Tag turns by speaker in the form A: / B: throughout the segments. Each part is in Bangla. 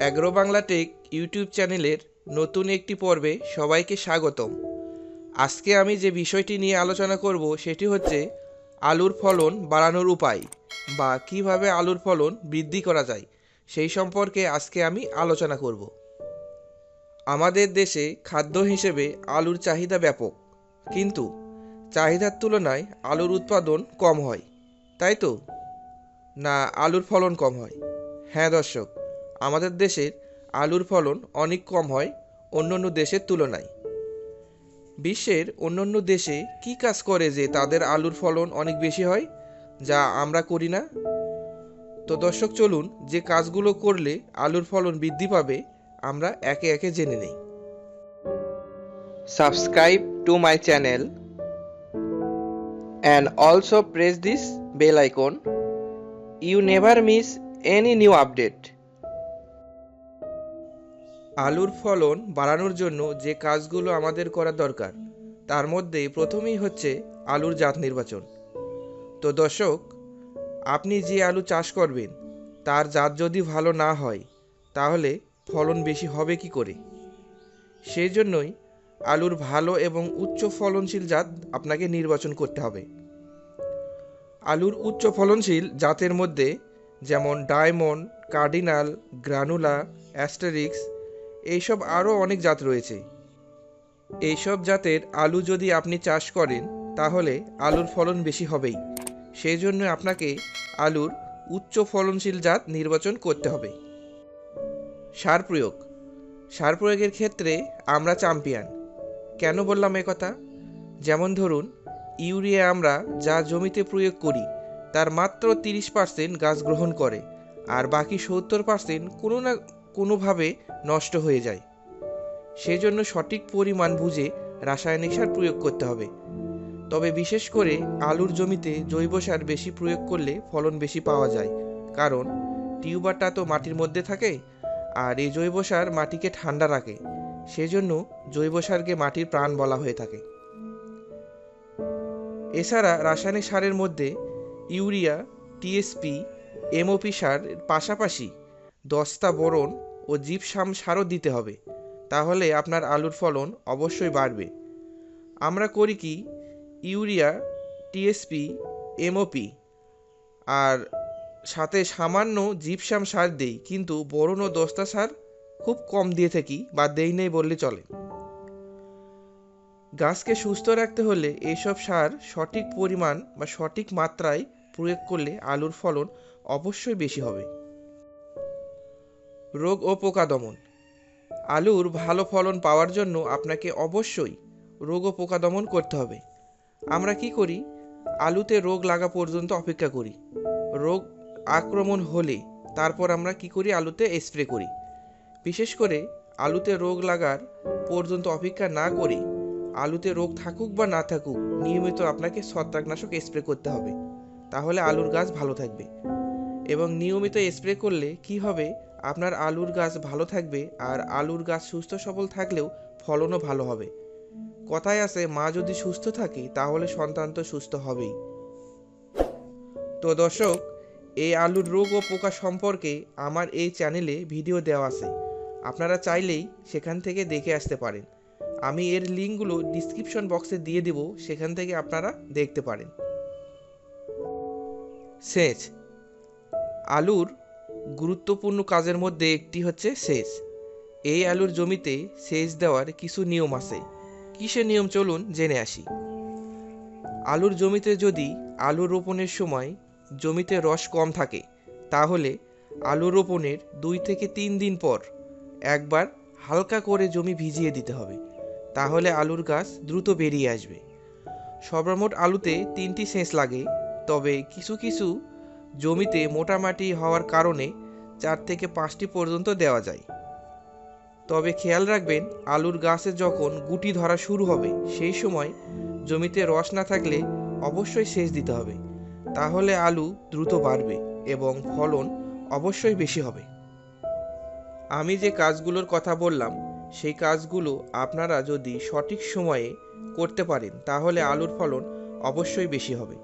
A: অ্যাগ্রো বাংলা টেক ইউটিউব চ্যানেলের নতুন একটি পর্বে সবাইকে স্বাগতম। আজকে আমি যে বিষয়টি নিয়ে আলোচনা করব সেটি হচ্ছে আলুর ফলন বাড়ানোর উপায় বা কীভাবে আলুর ফলন বৃদ্ধি করা যায় সেই সম্পর্কে আজকে আমি আলোচনা করব। আমাদের দেশে খাদ্য হিসেবে আলুর চাহিদা ব্যাপক, কিন্তু চাহিদার তুলনায় আলুর উৎপাদন কম হয়, তাই তো? না, আলুর ফলন কম হয়। হ্যাঁ দর্শক আমাদের দেশের আলুর ফলন অনেক কম হয় অন্যান্য দেশের তুলনায়। বিশ্বের অন্যান্য দেশে কি কাজ করে যে তাদের আলুর ফলন অনেক বেশি হয়, যা আমরা করি না? তো দর্শক, চলুন যে কাজগুলো করলে আলুর ফলন বৃদ্ধি পাবে, আমরা একে একে জেনে নেই। Subscribe to my channel and also press this bell icon. You never miss any new update. আলুর ফলন বাড়ানোর জন্য যে কাজগুলো আমাদের করা দরকার, তার মধ্যে প্রথমেই হচ্ছে আলুর জাত নির্বাচন। তো দর্শক, আপনি যে আলু চাষ করবেন, তার জাত যদি ভালো না হয়, তাহলে ফলন বেশি হবে কি করে? সেই জন্যই আলুর ভালো এবং উচ্চ ফলনশীল জাত আপনাকে নির্বাচন করতে হবে। আলুর উচ্চ ফলনশীল জাতের মধ্যে যেমন ডায়মন্ড, কার্ডিনাল, গ্রানুলা, অ্যাস্টারিক্স এইসব আরও অনেক জাত রয়েছে। এইসব জাতের আলু যদি আপনি চাষ করেন, তাহলে আলুর ফলন বেশি হবেই। সেই জন্য আপনাকে আলুর উচ্চ ফলনশীল জাত নির্বাচন করতে হবে। সার প্রয়োগ। সার প্রয়োগের ক্ষেত্রে আমরা চ্যাম্পিয়ন। কেন বললাম কথা? যেমন ধরুন, ইউরিয়া আমরা যা জমিতে প্রয়োগ করি, তার মাত্র তিরিশ পার্সেন্ট গাছ গ্রহণ করে, আর বাকি সত্তর পার্সেন্ট কোনো না কোনোভাবে নষ্ট হয়ে যায়। সেজন্য সঠিক পরিমাণ বুঝে রাসায়নিক সার প্রয়োগ করতে হবে। তবে বিশেষ করে আলুর জমিতে জৈব সার বেশি প্রয়োগ করলে ফলন বেশি পাওয়া যায়। কারণ টিউবারটা তো মাটির মধ্যে থাকে আর এই জৈব সার মাটিকে ঠান্ডা রাখে। সেজন্য জৈব সারকে মাটির প্রাণ বলা হয়ে থাকে। এছাড়া রাসায়নিক সারের মধ্যে ইউরিয়া, টিএসপি, এমওপি সার পাশাপাশি দস্তা বোরন ও জিপসাম সারও দিতে হবে, তাহলে আপনার আলুর ফলন অবশ্যই বাড়বে। আমরা করি কি, ইউরিয়া, টিএসপি, এমওপি, আর সাথে সামান্য জিপসাম সার দেই, কিন্তু বোরন ও দস্তা সার খুব কম দিয়ে থাকি বা দেই নেই বললে চলে। গাছকে সুস্থ রাখতে হলে এইসব সার সঠিক পরিমাণ বা সঠিক মাত্রায় প্রয়োগ করলে আলুর ফলন অবশ্যই বেশি হবে। রোগ ও পোকা দমন আলুর ভালো ফলন পাওয়ার জন্য আপনাকে অবশ্যই রোগ ও পোকা দমন করতে হবে। আমরা কি করি? আলুতে রোগ লাগা পর্যন্ত অপেক্ষা করি। রোগ আক্রমণ হলে তারপর আমরা কি করি? আলুতে স্প্রে করি। বিশেষ করে আলুতে রোগ লাগার পর্যন্ত অপেক্ষা না করে আলুতে রোগ থাকুক বা না থাকুক, নিয়মিত আপনাকে ছত্রাকনাশক স্প্রে করতে হবে। তাহলে আলুর গাছ ভালো থাকবে। এবং নিয়মিত স্প্রে করলে কি হবে? আপনার আলুর গাছ ভালো থাকবে আর আলুর গাছ সুস্থ সবল থাকলেও ফলনও ভালো হবে। কথায় আছে, মা যদি সুস্থ থাকে, তাহলে সন্তান তো সুস্থ হবেই। তো দর্শক, এই আলুর রোগ ও পোকা সম্পর্কে আমার এই চ্যানেলে ভিডিও দেওয়া আছে। আপনারা চাইলেই সেখান থেকে দেখে আসতে পারেন। আমি এর লিঙ্কগুলো ডিসক্রিপশন বক্সে দিয়ে দেব, সেখান থেকে আপনারা দেখতে পারেন। সেচ আলুর গুরুত্বপূর্ণ কাজের মধ্যে একটি হচ্ছে সেচ। এই আলুর জমিতে সেচ দেওয়ার কিছু নিয়ম আছে। কিসের নিয়ম চলুন জেনে আসি। আলুর জমিতে যদি আলু রোপণের সময় জমিতে রস কম থাকে, তাহলে আলু রোপণের দুই থেকে তিন দিন পর একবার হালকা করে জমি ভিজিয়ে দিতে হবে। তাহলে আলুর গাছ দ্রুত বেরিয়ে আসবে। সর্বমোট আলুতে তিনটি সেচ লাগে, তবে কিছু কিছু জমিতে মোটামাটি হওয়ার কারণে চার থেকে পাঁচটি পর্যন্ত দেওয়া যায়। তবে খেয়াল রাখবেন, আলুর গাছে যখন গুটি ধরা শুরু হবে, সেই সময় জমিতে রস না থাকলে অবশ্যই সেচ দিতে হবে। তাহলে আলু দ্রুত বাড়বে এবং ফলন অবশ্যই বেশি হবে। আমি যে কাজগুলোর কথা বললাম, সেই কাজগুলো আপনারা যদি সঠিক সময়ে করতে পারেন, তাহলে আলুর ফলন অবশ্যই বেশি হবে।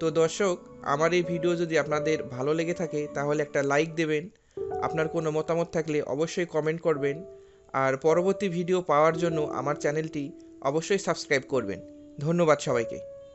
A: তো দর্শক, আমার এই ভিডিও যদি আপনাদের ভালো লেগে থাকে, তাহলে একটা লাইক দেবেন। আপনার কোনো মতামত থাকলে অবশ্যই কমেন্ট করবেন। আর পরবর্তী ভিডিও পাওয়ার জন্য আমার চ্যানেলটি অবশ্যই সাবস্ক্রাইব করবেন। ধন্যবাদ সবাইকে।